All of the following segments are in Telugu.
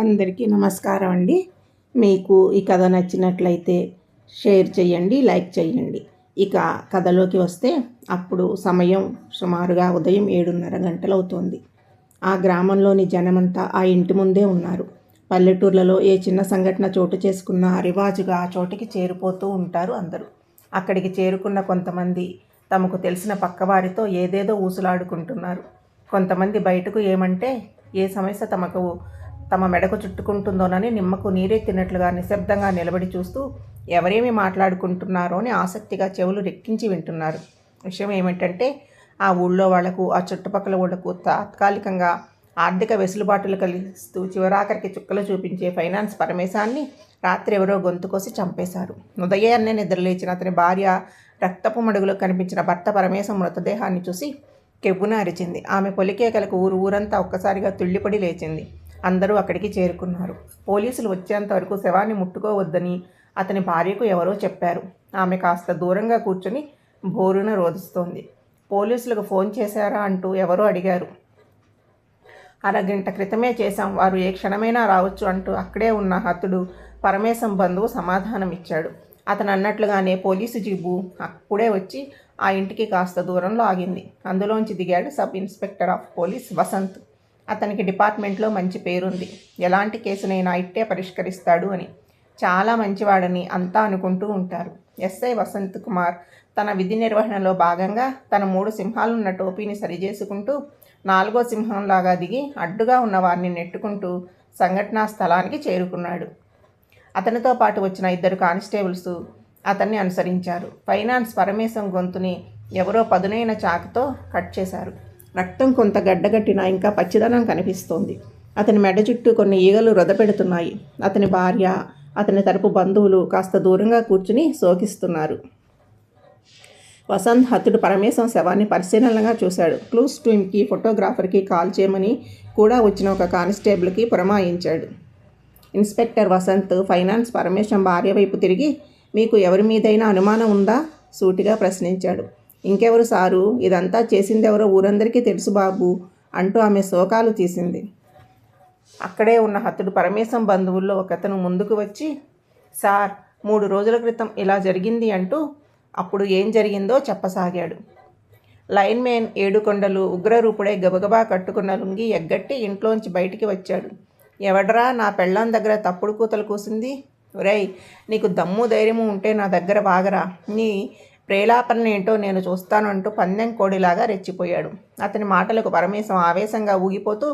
అందరికీ నమస్కారం అండి. మీకు ఈ కథ నచ్చినట్లయితే షేర్ చేయండి లైక్ చేయండి. ఇక కథలోకి వస్తే అప్పుడు సమయం సుమారుగా ఉదయం ఏడున్నర గంటలు అవుతోంది ఆ గ్రామంలోని జనమంతా ఆ ఇంటి ముందే ఉన్నారు. పల్లెటూర్లలో ఏ చిన్న సంఘటన చోటు చేసుకున్న రివాజుగా ఆ చోటికి చేరిపోతూ ఉంటారు అందరూ. అక్కడికి చేరుకున్న కొంతమంది తమకు తెలిసిన పక్కవారితో ఏదేదో ఊసులాడుకుంటున్నారు. కొంతమంది బయటకు ఏమంటే ఏ సమస్య తమకు తమ మెడకు చుట్టుకుంటుందోనని నిమ్మకు నీరెత్తినట్లుగా నిశ్శబ్దంగా నిలబడి చూస్తూ ఎవరేమి మాట్లాడుకుంటున్నారో అని ఆసక్తిగా చెవులు రెక్కించి వింటున్నారు. విషయం ఏమిటంటే ఆ ఊళ్ళో వాళ్ళకు ఆ చుట్టుపక్కల వాళ్ళకు తాత్కాలికంగా ఆర్థిక వెసులుబాటులు కలిగిస్తూ చివరాఖరికి చుక్కలు చూపించే ఫైనాన్స్ పరమేశాన్ని రాత్రి ఎవరో గొంతు కోసి చంపేశారు. ఉదయాన్నే నిద్రలేచిన అతని భార్య రక్తపు మడుగులో కనిపించిన భర్త పరమేశం మృతదేహాన్ని చూసి కెవ్వున అరిచింది. ఆమె పొలికేకలకు ఊరు ఊరంతా ఒక్కసారిగా తుళ్ళిపడి లేచింది. అందరూ అక్కడికి చేరుకున్నారు. పోలీసులు వచ్చేంత వరకు శవాన్ని ముట్టుకోవద్దని అతని భార్యకు ఎవరో చెప్పారు. ఆమె కాస్త దూరంగా కూర్చొని బోరున రోధిస్తోంది. పోలీసులకు ఫోన్ చేశారా అంటూ ఎవరో అడిగారు. అరగంట క్రితమే చేశాం వారు ఏ క్షణమైనా రావచ్చు అంటూ అక్కడే ఉన్న హతుడు పరమేశం బంధువు సమాధానం ఇచ్చాడు. అతను అన్నట్లుగానే పోలీసు జీబు అప్పుడే వచ్చి ఆ ఇంటికి కాస్త దూరంలో ఆగింది. అందులోంచి దిగాడు sub inspector of police Vasanth. అతనికి డిపార్ట్మెంట్లో మంచి పేరుంది. ఎలాంటి కేసునైనా ఇట్టే పరిష్కరిస్తాడు అని. చాలా మంచివాడని అంతా అనుకుంటూ ఉంటారు. ఎస్ఐ వసంత్ కుమార్ తన విధి నిర్వహణలో భాగంగా తన మూడు సింహాలున్న టోపీని సరిచేసుకుంటూ నాలుగో సింహంలాగా దిగి అడ్డుగా ఉన్న వారిని నెట్టుకుంటూ సంఘటనా స్థలానికి చేరుకున్నాడు. అతనితో పాటు వచ్చిన ఇద్దరు కానిస్టేబుల్స్ అతన్ని అనుసరించారు. ఫైనాన్స్ పరమేశం గొంతుని ఎవరో పదునైన చాకుతో కట్ చేశారు. రక్తం కొంత గడ్డగట్టినా ఇంకా పచ్చిదనం కనిపిస్తోంది. అతని మెడ చుట్టూ కొన్ని ఈగలు రొదపెడుతున్నాయి. అతని భార్య అతని తరపు బంధువులు కాస్త దూరంగా కూర్చుని శోకిస్తున్నారు. వసంత్ హతుడు పరమేశం శవాన్ని పరిశీలనగా చూశాడు. క్లూస్ టీమ్కి ఫోటోగ్రాఫర్కి కాల్ చేయమని కూడా వచ్చిన ఒక కానిస్టేబుల్కి పురమాయించాడు. ఇన్స్పెక్టర్ వసంత్ ఫైనాన్స్ పరమేశం భార్య వైపు తిరిగి మీకు ఎవరి మీదైనా అనుమానం ఉందా? సూటిగా ప్రశ్నించాడు. ఇంకెవరు సారు? ఇదంతా చేసిందెవరో ఊరందరికీ తెలుసు బాబు అంటూ ఆమె శోకాలు తీసింది. అక్కడే ఉన్న హతుడు పరమేశం బంధువుల్లో ఒకతను ముందుకు వచ్చి సార్ మూడు రోజుల క్రితం ఇలా జరిగింది అంటూ అప్పుడు ఏం జరిగిందో చెప్పసాగాడు. లైన్ మ్యాన్ ఏడుకొండలు ఉగ్రరూపుడే గబగబా కట్టుకున్న లుంగి ఎగ్గట్టి ఇంట్లోంచి బయటికి వచ్చాడు. ఎవడరా నా పెళ్ళాం దగ్గర తప్పుడు కూతలు కూసింది? ఒరేయ్ నీకు దమ్ము ధైర్యము ఉంటే నా దగ్గర బాగరా నీ ప్రేలాపన ఏంటో నేను చూస్తాను అంటూ పందెం కోడిలాగా రెచ్చిపోయాడు. అతని మాటలకు పరమేశం ఆవేశంగా ఊగిపోతూ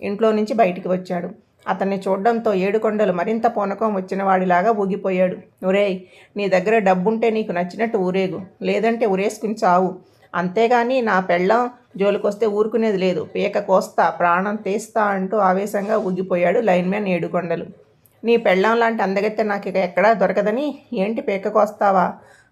ఇంట్లో నుంచి బయటికి వచ్చాడు. అతన్ని చూడడంతో ఏడుకొండలు మరింత పూనకం వచ్చినవాడిలాగా ఊగిపోయాడు. ఒరేయ్ నీ దగ్గర డబ్బుంటే నీకు నచ్చినట్టు ఊరేగు లేదంటే ఊరేసుకుని చావు. అంతేగాని నా పెళ్ళం జోలికొస్తే ఊరుకునేది లేదు. పీక కోస్తా ప్రాణం తీస్తా అంటూ ఆవేశంగా ఊగిపోయాడు లైన్మ్యాన్ ఏడుకొండలు. నీ పెళ్ళం లాంటి అందగత్తె నాకు ఇక ఎక్కడా దొరకదని ఏంటి పీక కోస్తావా?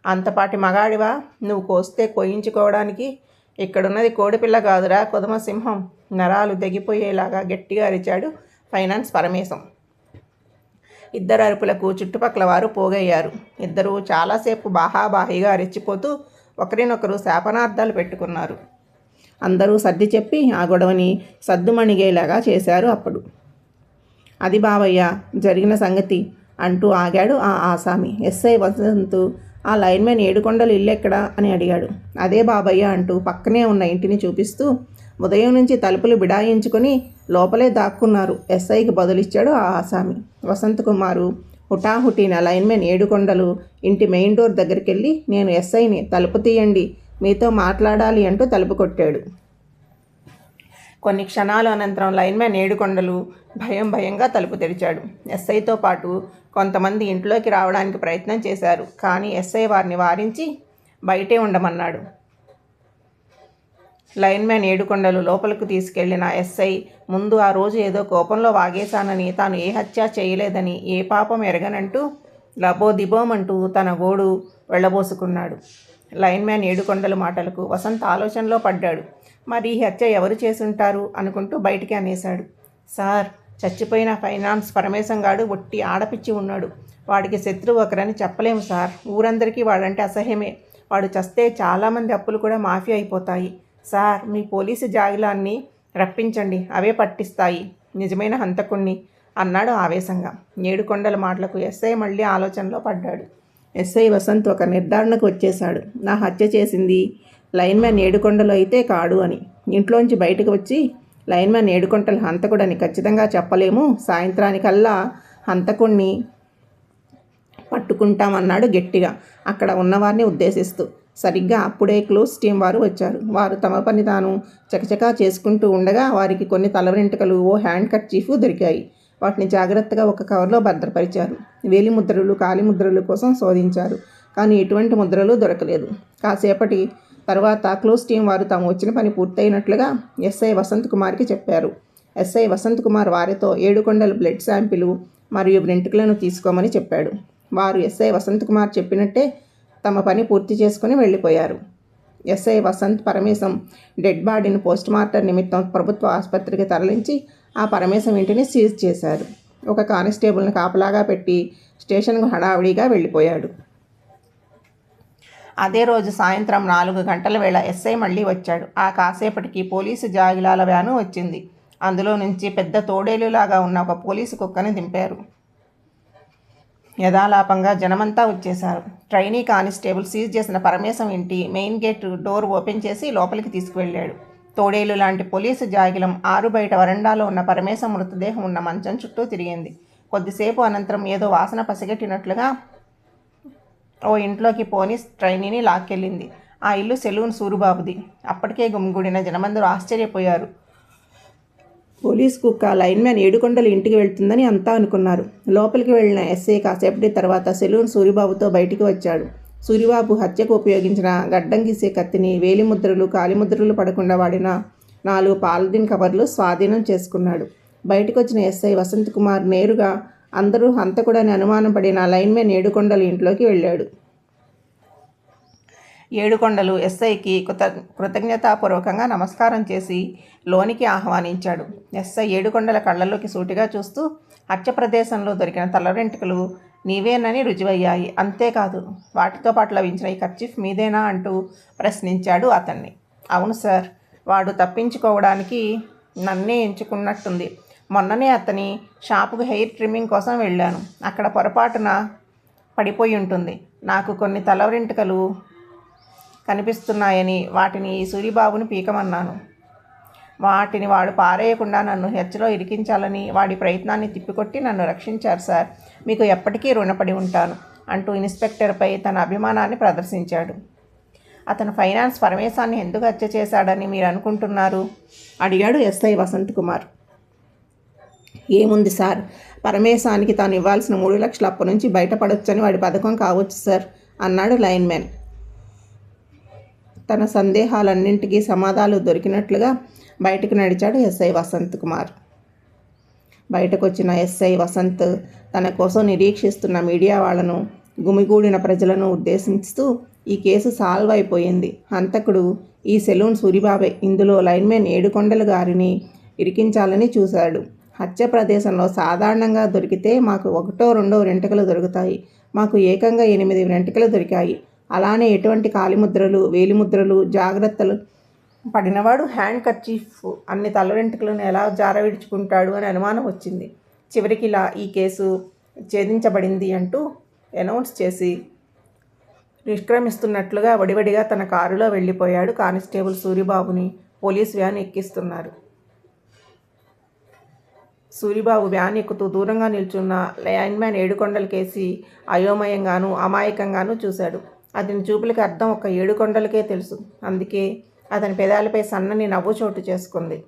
అంతపాటి మగాడివా? నువ్వు కోస్తే కోయించుకోవడానికి ఇక్కడున్నది కోడిపిల్ల కాదురా కుదమసింహం. నరాలు తెగిపోయేలాగా గట్టిగా అరిచాడు ఫైనాన్స్ పరమేశం. ఇద్దరు అరుపులకు చుట్టుపక్కల వారు పోగయ్యారు. ఇద్దరు చాలాసేపు బాహాబాహిగా అరిచిపోతూ ఒకరినొకరు శాపనార్థాలు పెట్టుకున్నారు. అందరూ సర్ది చెప్పి ఆ గొడవని సద్దుమణిగేలాగా చేశారు అప్పుడు. అది బావయ్య జరిగిన సంగతి అంటూ ఆగాడు ఆ ఆసామి. ఎస్ఐ వసంతు ఆ లైన్ మ్యాన్ ఏడుకొండలు ఇల్లెక్కడా అని అడిగాడు. అదే బాబయ్య అంటూ పక్కనే ఉన్న ఇంటిని చూపిస్తూ ఉదయం నుంచి తలుపులు బిడాయించుకొని లోపలే దాక్కున్నారు. ఎస్ఐకి బదులిచ్చాడు ఆ ఆసామి. వసంత్ కుమారు హుటాహుటిన లైన్మెన్ ఏడుకొండలు ఇంటి మెయిన్ డోర్ దగ్గరికి వెళ్ళి నేను ఎస్ఐని తలుపు తీయండి మీతో మాట్లాడాలి అంటూ తలుపు కొట్టాడు. కొన్ని క్షణాల అనంతరం లైన్మెన్ ఏడుకొండలు భయం భయంగా తలుపు తెరిచాడు. ఎస్ఐతో పాటు కొంతమంది ఇంట్లోకి రావడానికి ప్రయత్నం చేశారు కానీ ఎస్ఐ వారిని వారించి బయటే ఉండమన్నాడు. లైన్మ్యాన్ ఏడుకొండలు లోపలికి తీసుకెళ్ళిన ఎస్ఐ ముందు ఆ రోజు ఏదో కోపంలో వాగేశానని తాను ఏ హత్య చేయలేదని ఏ పాపం ఎరగనంటూ లబోదిబోమంటూ తన గోడు వెళ్ళబోసుకున్నాడు. లైన్మ్యాన్ ఏడుకొండల మాటలకు వసంత్ ఆలోచనలో పడ్డాడు. మరి ఈ హత్య ఎవరు చేసుంటారు? అనుకుంటూ బయటికి అనేశాడు. సార్ చచ్చిపోయిన ఫైనాన్స్ పరమేశంగాడు ఒట్టి ఆడపిచ్చి ఉన్నాడు. వాడికి శత్రువు ఒకరని చెప్పలేము సార్. ఊరందరికీ వాడంటే అసహ్యమే. వాడు చస్తే చాలామంది అప్పులు కూడా మాఫీ అయిపోతాయి. సార్ మీ పోలీసు జాగిలాన్ని రప్పించండి. అవే పట్టిస్తాయి. నిజమైన హంతకుణ్ణి అన్నాడు ఆవేశంగా. ఏడుకొండల మాటలకు ఎస్ఐ మళ్ళీ ఆలోచనలో పడ్డాడు. ఎస్ఐ వసంత్ ఒక నిర్ధారణకు వచ్చేశాడు. నా హత్య చేసింది లైన్మ్యాన్ ఏడుకొండలు అయితే కాడు అని. ఇంట్లోంచి బయటకు వచ్చి లైన్మ్యాన్ ఏడుకొంటల హంతకుడని ఖచ్చితంగా చెప్పలేము. సాయంత్రానికల్లా హంతకుణ్ణి పట్టుకుంటామన్నాడు గట్టిగా. అక్కడ ఉన్నవారిని ఉద్దేశిస్తూ. సరిగ్గా అప్పుడే క్లోజ్ టీం వారు వచ్చారు. వారు తమ పని తాను చకచకా చేసుకుంటూ ఉండగా వారికి కొన్ని తల వెంట్రుకలు ఓ హ్యాండ్ కట్ చీఫ్ దొరికాయి. వాటిని జాగ్రత్తగా ఒక కవర్లో భద్రపరిచారు. వేలి ముద్రలు కాలి ముద్రలు కోసం శోధించారు. కానీ ఎటువంటి ముద్రలు దొరకలేదు. కాసేపటి తర్వాత క్లోజ్ టీం వారు తాము వచ్చిన పని పూర్తయినట్లుగా ఎస్ఐ వసంత్ కుమార్కి చెప్పారు. ఎస్ఐ వసంత్ కుమార్ వారితో ఏడుకొండల బ్లడ్ శాంపిల్ మరియు వెంట్రుకలను తీసుకోమని చెప్పాడు. వారు ఎస్ఐ వసంత్ కుమార్ చెప్పినట్టే తమ పని పూర్తి చేసుకుని వెళ్ళిపోయారు. ఎస్ఐ వసంత్ పరమేశం డెడ్ బాడీని పోస్ట్మార్టం నిమిత్తం ప్రభుత్వ ఆసుపత్రికి తరలించి ఆ పరమేశం ఇంటిని సీజ్ చేశారు. ఒక కానిస్టేబుల్ని కాపలాగా పెట్టి స్టేషన్కు హడావిడిగా వెళ్ళిపోయాడు. అదే రోజు సాయంత్రం నాలుగు గంటల వేళ ఎస్ఐ మళ్ళీ వచ్చాడు. ఆ కాసేపటికి పోలీసు జాగిలాల వ్యాను వచ్చింది. అందులో నుంచి పెద్ద తోడేలులాగా ఉన్న ఒక పోలీసు కుక్కని దింపారు. యథాలాపంగా జనమంతా వచ్చేశారు. ట్రైనీ కానిస్టేబుల్ సీజ్ చేసిన పరమేశం ఇంటి మెయిన్ గేట్ డోర్ ఓపెన్ చేసి లోపలికి తీసుకువెళ్ళాడు. తోడేలు లాంటి పోలీసు జాగిలం ఆరు బయట వరండాలో ఉన్న పరమేశం మృతదేహం ఉన్న మంచం చుట్టూ తిరిగింది. కొద్దిసేపు అనంతరం ఏదో వాసన పసిగట్టినట్లుగా ఓ ఇంట్లోకి పోని ట్రైనీని లాక్కెళ్ళింది. ఆ ఇల్లు సెలూన్ సూరుబాబుది. అప్పటికే గుమ్గుడిన జనమందరూ ఆశ్చర్యపోయారు. పోలీస్ కుక్క లైన్మ్యాన్ ఏడుకొండలు ఇంటికి వెళ్తుందని అంతా అనుకున్నారు. లోపలికి వెళ్ళిన ఎస్ఐ కాసేపటి తర్వాత సెలూన్ సూరిబాబుతో బయటికి వచ్చాడు. సూరిబాబు హత్యకు ఉపయోగించిన గడ్డం గీసే కత్తిని వేలిముద్రలు కాలిముద్రలు పడకుండా వాడిన నాలుగు పాలదిన్ కవర్లు స్వాధీనం చేసుకున్నాడు. బయటకు వచ్చిన ఎస్ఐ వసంత్ కుమార్ నేరుగా అందరూ హంతకుడని అనుమానపడిన లైన్మెన్ ఏడుకొండల ఇంట్లోకి వెళ్ళాడు. ఏడుకొండలు ఎస్ఐకి కృత కృతజ్ఞతాపూర్వకంగా నమస్కారం చేసి లోనికి ఆహ్వానించాడు. ఎస్ఐ ఏడుకొండల కళ్ళల్లోకి సూటిగా చూస్తూ హత్య ప్రదేశంలో దొరికిన తలరెంటుకలు నీవేనని రుజువయ్యాయి. అంతేకాదు వాటితో పాటు లభించిన ఈ కర్చీఫ్ మీదేనా అంటూ ప్రశ్నించాడు అతన్ని. అవును సార్ వాడు తప్పించుకోవడానికి నన్నే ఎంచుకున్నట్టుంది. మొన్ననే అతని షాపుకు హెయిర్ ట్రిమ్మింగ్ కోసం వెళ్ళాను. అక్కడ పొరపాటున పడిపోయి ఉంటుంది. నాకు కొన్ని తలవరింటికలు కనిపిస్తున్నాయని వాటిని సూరిబాబుని పీకమన్నాను. వాటిని వాడు పారేయకుండా నన్ను హెచ్చలో ఇరికించాలని వాడి ప్రయత్నాన్ని తిప్పికొట్టి నన్ను రక్షించారు సార్. మీకు ఎప్పటికీ రుణపడి ఉంటాను అంటూ ఇన్స్పెక్టర్పై తన అభిమానాన్ని ప్రదర్శించాడు. అతను ఫైనాన్స్ పరమేశాన్ని ఎందుకు హత్య చేశాడని మీరు అనుకుంటున్నారు? అడిగాడు ఎస్ఐ వసంత్ కుమార్. ఏముంది సార్? పరమేశానికి తాను ఇవ్వాల్సిన మూడు లక్షల అప్పు నుంచి బయటపడొచ్చని వాడి పథకం కావచ్చు సార్ అన్నాడు లైన్ మ్యాన్. తన సందేహాలన్నింటికీ సమాధానాలు దొరికినట్లుగా బయటకు నడిచాడు ఎస్ఐ వసంత్ కుమార్. బయటకు వచ్చిన ఎస్ఐ వసంత్ తన కోసం నిరీక్షిస్తున్న మీడియా వాళ్ళను గుమిగూడిన ప్రజలను ఉద్దేశిస్తూ ఈ కేసు సాల్వ్ అయిపోయింది. హంతకుడు ఈ సెలూన్ సూరిబాబే. ఇందులో లైన్మెన్ ఏడుకొండల గారిని ఇరికించాలని చూశాడు. హత్య ప్రదేశంలో సాధారణంగా దొరికితే మాకు ఒకటో రెండో వెంట్రుకలు దొరుకుతాయి. మాకు ఏకంగా ఎనిమిది వెంట్రుకలు దొరికాయి. అలానే ఎటువంటి కాలిముద్రలు వేలిముద్రలు జాగ్రత్తలు పడినవాడు హ్యాండ్ కర్చీఫ్ అన్ని తల వెంట్రుకలను ఎలా జారవిడుచుకుంటాడు అని అనుమానం వచ్చింది. చివరికి ఇలా ఈ కేసు ఛేదించబడింది అంటూ అనౌన్స్ చేసి నిష్క్రమిస్తున్నట్లుగా వడివడిగా తన కారులో వెళ్ళిపోయాడు కానిస్టేబుల్ సూరిబాబుని పోలీస్ వ్యాన్ ఎక్కిస్తున్నారు. సూరిబాబు వ్యాన్ ఎక్కుతూ దూరంగా నిల్చున్న లైన్మ్యాన్ ఏడుకొండలకేసి అయోమయంగాను అమాయకంగాను చూశాడు. అతని చూపులకి అర్థం ఒక ఏడుకొండలకే తెలుసు. అందుకే అతని పెదాలపై సన్నని నవ్వు చోటు చేసుకుంది.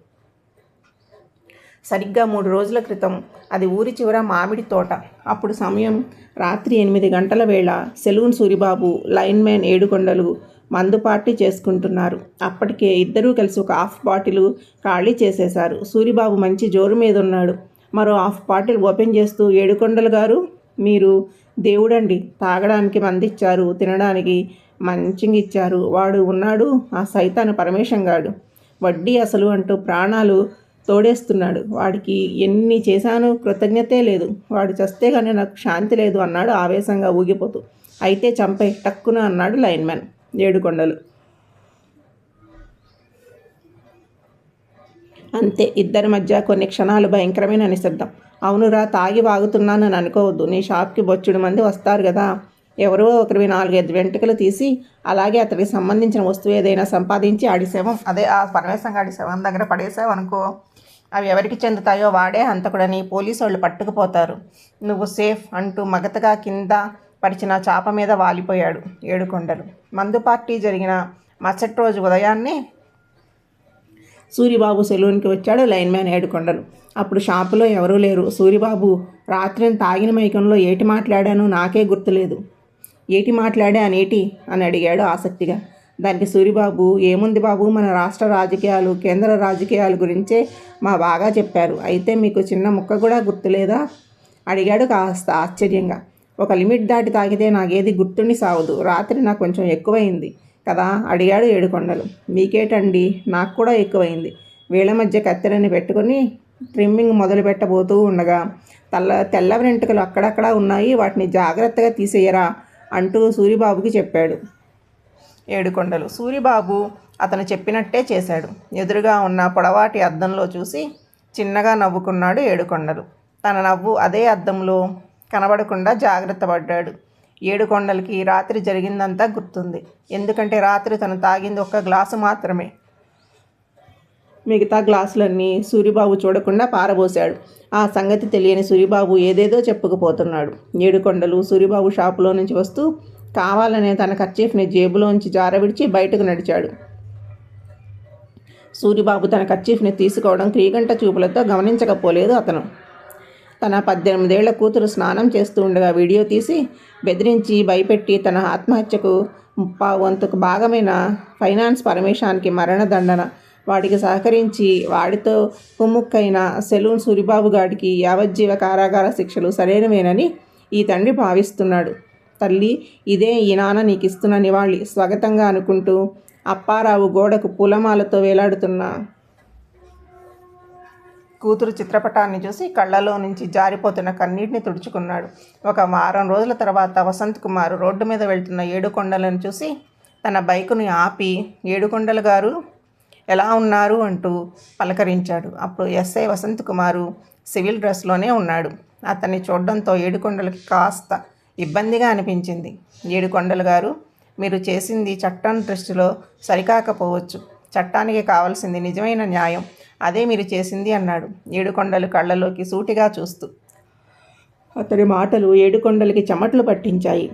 సరిగ్గా మూడు రోజుల క్రితం అది ఊరి చివర మామిడి తోట. అప్పుడు సమయం రాత్రి ఎనిమిది గంటల వేళ సెలూన్ సూరిబాబు లైన్మ్యాన్ ఏడుకొండలు మందు పార్టీ చేసుకుంటున్నారు. అప్పటికే ఇద్దరూ కలిసి ఒక హాఫ్ బాటిల్ ఖాళీ చేసేశారు. సూరిబాబు మంచి జోరు మీద ఉన్నాడు మరో హాఫ్ బాటిల్ ఓపెన్ చేస్తూ ఏడుకొండలు గారు మీరు దేవుడండి తాగడానికి మందిచ్చారు తినడానికి మంచిగా ఇచ్చారు వాడు ఉన్నాడు ఆ సైతాను పరమేశంగాడు వడ్డీ అసలు అంటూ ప్రాణాలు తోడేస్తున్నాడు. వాడికి ఎన్ని చేశాను కృతజ్ఞతే లేదు. వాడు చస్తే కానీ నాకు శాంతి లేదు అన్నాడు ఆవేశంగా ఊగిపోతూ. అయితే చంపే టక్కున అన్నాడు లైన్మెన్ ఏడుకొండలు అంతే ఇద్దరి మధ్య కొన్ని క్షణాలు భయంకరమైన నిశ్శబ్దం. అవునురా తాగి వాగుతున్నానని అనుకోవద్దు. నీ షాప్కి బొచ్చుడు మంది వస్తారు కదా. ఎవరో ఒకరివి నాలుగైదు వెంట్రుకలు తీసి అలాగే అతనికి సంబంధించిన వస్తువు ఏదైనా సంపాదించి ఆడి శవం అదే ఆ పరమేశం ఆడి శవం దగ్గర పడేసావు అనుకో అవి ఎవరికి చెందుతాయో వాడే హంతకుడని పోలీసు వాళ్ళు పట్టుకుపోతారు. నువ్వు సేఫ్ అంటూ మగతగా కింద పరిచిన చాప మీద వాలిపోయాడు ఏడుకొండలు. మందు పార్టీ జరిగిన మరుసటి రోజు ఉదయాన్నే సూరిబాబు సెలూన్కి వచ్చాడు లైన్ మ్యాన్ ఏడుకొండలు. అప్పుడు షాపులో ఎవరూ లేరు. సూరిబాబు రాత్రిని తాగిన మైకంలో ఏటి మాట్లాడానో నాకే గుర్తులేదు. ఏటి మాట్లాడా అనేటి అని అడిగాడు ఆసక్తిగా. దానికి సూరిబాబు ఏముంది బాబు మన రాష్ట్ర రాజకీయాలు కేంద్ర రాజకీయాల గురించే మా బాగా చెప్పారు. అయితే మీకు చిన్న ముక్క కూడా గుర్తులేదా? అడిగాడు కాస్త ఆశ్చర్యంగా. ఒక లిమిట్ దాటి తాగితే నాకేది గుర్తుండి సావదు. రాత్రి నాకు కొంచెం ఎక్కువైంది కదా? అడిగాడు ఏడుకొండలు. మీకేటండి? నాకు కూడా ఎక్కువైంది. వీళ్ళ మధ్య కత్తెరని పెట్టుకొని ట్రిమ్మింగ్ మొదలు పెట్టబోతూ ఉండగా తెల్ల తెల్ల వెంట్రుకలు అక్కడక్కడ ఉన్నాయి. వాటిని జాగ్రత్తగా తీసేయరా? అంటూ సూరిబాబుకి చెప్పాడు. ఏడుకొండలు. సూరిబాబు అతను చెప్పినట్టే చేశాడు. ఎదురుగా ఉన్న పొడవాటి అద్దంలో చూసి చిన్నగా నవ్వుకున్నాడు ఏడుకొండలు. తన నవ్వు అదే అద్దంలో కనబడకుండా జాగ్రత్త పడ్డాడు. ఏడుకొండలకి రాత్రి జరిగిందంతా గుర్తుంది. ఎందుకంటే రాత్రి తను తాగింది ఒక్క గ్లాసు మాత్రమే. మిగతా గ్లాసులన్నీ సూరిబాబు చూడకుండా పారబోశాడు. ఆ సంగతి తెలియని సూరిబాబు ఏదేదో చెప్పుకుపోతున్నాడు. ఏడుకొండలు సూరిబాబు షాపులో నుంచి వస్తూ కావాలనే తన కర్చీఫ్ని జేబులోంచి జారవిడిచి బయటకు నడిచాడు. సూరిబాబు తన కర్చీఫ్ని తీసుకోవడం క్రీగంట చూపులతో గమనించకపోలేదు అతను. తన పద్దెనిమిదేళ్ళ కూతురు స్నానం చేస్తూ ఉండగా వీడియో తీసి బెదిరించి భయపెట్టి తన ఆత్మహత్యకు వంతుకు భాగమైన ఫైనాన్స్ పరమేశానికి మరణదండన. వాడికి సహకరించి వాడితో కుమ్ముక్కైన సెలూన్ సూరిబాబు గాడికి యావజ్జీవ కారాగార శిక్షలు సరైనవేనని ఈ తండ్రి భావిస్తున్నాడు. తల్లి ఇదే ఈ నాన్న నీకు ఇస్తున్న నివాళి. స్వాగతంగా అనుకుంటూ అప్పారావు గోడకు పూలమాలతో వేలాడుతున్న కూతురు చిత్రపటాన్ని చూసి కళ్ళలో నుంచి జారిపోతున్న కన్నీటిని తుడుచుకున్నాడు. ఒక వారం రోజుల తర్వాత వసంత్ కుమార్ రోడ్డు మీద వెళ్తున్న ఏడుకొండలను చూసి తన బైకుని ఆపి ఏడుకొండలు గారు ఎలా ఉన్నారు? అంటూ పలకరించాడు. అప్పుడు ఎస్ఐ వసంత్ కుమారు సివిల్ డ్రెస్లోనే ఉన్నాడు. అతన్ని చూడడంతో ఏడుకొండలకి కాస్త ఇబ్బందిగా అనిపించింది. ఏడుకొండలు గారు మీరు చేసింది చట్టం దృష్టిలో సరికాకపోవచ్చు. చట్టానికి కావాల్సింది నిజమైన న్యాయం. అదే మీరు చేసింది అన్నాడు. ఏడుకొండలు కళ్ళలోకి సూటిగా చూస్తూ. అతడి మాటలు ఏడుకొండలకి చెమట్లు పట్టించాయి.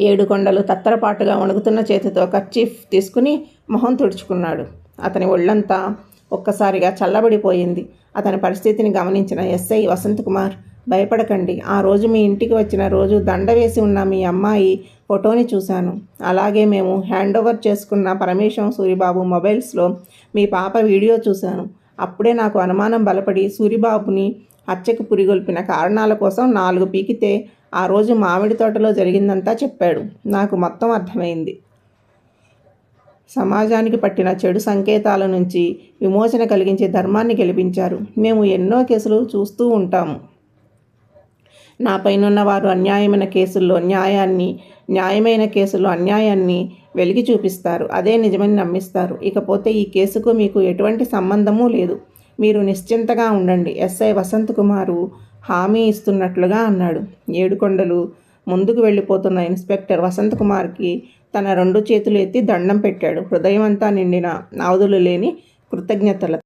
ఏడుకొండలు తత్తరపాటుగా వణుకుతున్న చేతితో కర్చీఫ్ తీసుకుని మొహం తుడుచుకున్నాడు. అతని ఒళ్ళంతా ఒక్కసారిగా చల్లబడిపోయింది. అతని పరిస్థితిని గమనించిన ఎస్ఐ వసంత్ కుమార్ భయపడకండి. ఆ రోజు మీ ఇంటికి వచ్చిన రోజు దండ వేసి ఉన్న మీ అమ్మాయి ఫోటోని చూశాను. అలాగే మేము హ్యాండ్ ఓవర్ చేసుకున్న పరమేశం సూరిబాబు మొబైల్స్లో మీ పాప వీడియో చూశాను. అప్పుడే నాకు అనుమానం బలపడి సూరిబాబుని హత్యకు పురిగొల్పిన కారణాల కోసం నాలుగు పీకితే ఆ రోజు మామిడి తోటలో జరిగిందంతా చెప్పాడు. నాకు మొత్తం అర్థమైంది. సమాజానికి పట్టిన చెడు సంకేతాల నుంచి విమోచన కలిగించే ధర్మాన్ని గెలిపించారు. మేము ఎన్నో కేసులు చూస్తూ ఉంటాము. నా పైనున్న వారు అన్యాయమైన కేసుల్లో న్యాయాన్ని న్యాయమైన కేసులో అన్యాయాన్ని వెలిగి చూపిస్తారు. అదే నిజమని నమ్మిస్తారు. ఇకపోతే ఈ కేసుకు మీకు ఎటువంటి సంబంధమూ లేదు. మీరు నిశ్చింతగా ఉండండి. ఎస్ఐ వసంత్ కుమారు హామీ ఇస్తున్నట్లుగా అన్నాడు. ఏడుకొండలు ముందుకు వెళ్ళిపోతున్న ఇన్స్పెక్టర్ వసంత్ కుమార్కి తన రెండు చేతులు ఎత్తి దండం పెట్టాడు. హృదయం అంతా నిండిన నావదులు లేని కృతజ్ఞతల